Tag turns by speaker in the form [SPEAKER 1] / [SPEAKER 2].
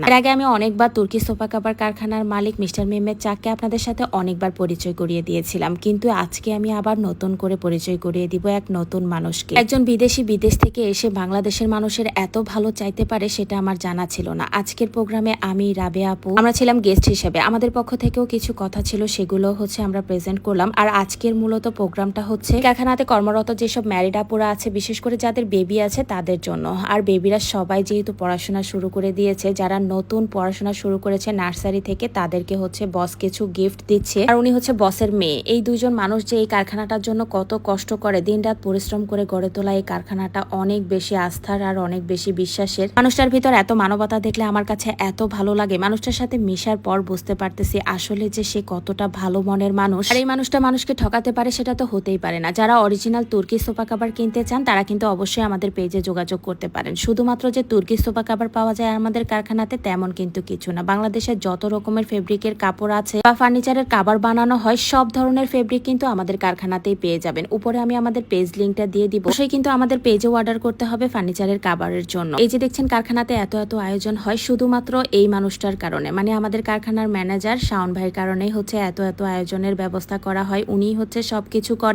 [SPEAKER 1] না। এর আগে আমি অনেকবার তুর্কি সোফা কাবার কারখানার মালিক মিস্টার মেমের চাককে আপনাদের সাথে অনেকবার পরিচয় করিয়ে দিয়েছিলাম। কিন্তু আজকে আমি আবার নতুন করে পরিচয় করিয়ে দিব এক নতুন মানুষকে। একজন বিদেশি বিদেশ থেকে এসে বাংলাদেশের মানুষের এত ভালো চাইতে পারে সেটা আমার জানা ছিল না। আজকের প্রোগ্রামে আমি রাবে আপু, আমরা ছিলাম গেস্ট হিসেবে। আমাদের পক্ষ থেকেও কিছু কথা ছিল, সেগুলো হচ্ছে আমরা প্রেজেন্ট করলাম। আর আজকের মূলত প্রোগ্রামটা হচ্ছে কারখানাতে কর্মরত যেসব ম্যারিড আপুরা আছে, বিশেষ করে যাদের বেবি আছে, তাদের জন্য। আর বেবিরা সবাই যেহেতু পড়াশোনা শুরু করে দিয়েছে, যারা নতুন পড়াশোনা শুরু করেছে নার্সারি থেকে। তাদেরকে হচ্ছে বস কিছু গিফট দিচ্ছে। আর উনি হচ্ছে বসের মেয়ে। এই দুজন মানুষ যে এই কারখানাটার জন্য কত কষ্ট করে, দিনরাত পরিশ্রম করে গড়ে তোলা এই কারখানাটা অনেক বেশি আস্থার আর অনেক বেশি বিশ্বাসের। মানুষটার ভিতর এত মানবতা দেখলে আমার কাছে এত ভালো লাগে। মানুষটার সাথে মিশার পর বুঝতে পারতেছি আসলে যে সে কতটা ভালো মনের মানুষ। আর এই মানুষটা মানুষকে ঠকাতে পারে সেটা তো হতেই পারে না। যারা অরিজিনাল তুর্কি সোফা কাবার কিনতে চান, তারা কিন্তু অবশ্যই আমাদের পেজে যোগাযোগ করতে পারেন। শুধুমাত্র যে তুর্কি সোফা কাবার পাওয়া যায় আমাদের কারখানাতে তেমন কিন্তু কিছু না। বাংলাদেশের যত রকমের ফেব্রিকের কাপড় আছে বা ফার্নিচারের কাবার বানানো হয়, সব ধরনের ফেব্রিক কিন্তু আমাদের কারখানাতেই পেয়ে যাবেন। উপরে আমি আমাদের পেজ লিঙ্কটা দিয়ে দিব। সেই কিন্তু আমাদের পেজে অর্ডার করতে হবে ফার্নিচারের কাবারের জন্য। এই যে দেখছেন, কারখানাতে এত এত আয়োজন হয় শুধুমাত্র এই মানুষটার কারণে। মানে আমাদের কারখানার ম্যানেজার শাওন ভাইয়ের কারণেই হচ্ছে এত এত আয়োজনের ব্যবস্থা করা হয়। উনি হচ্ছে সবকিছু করে।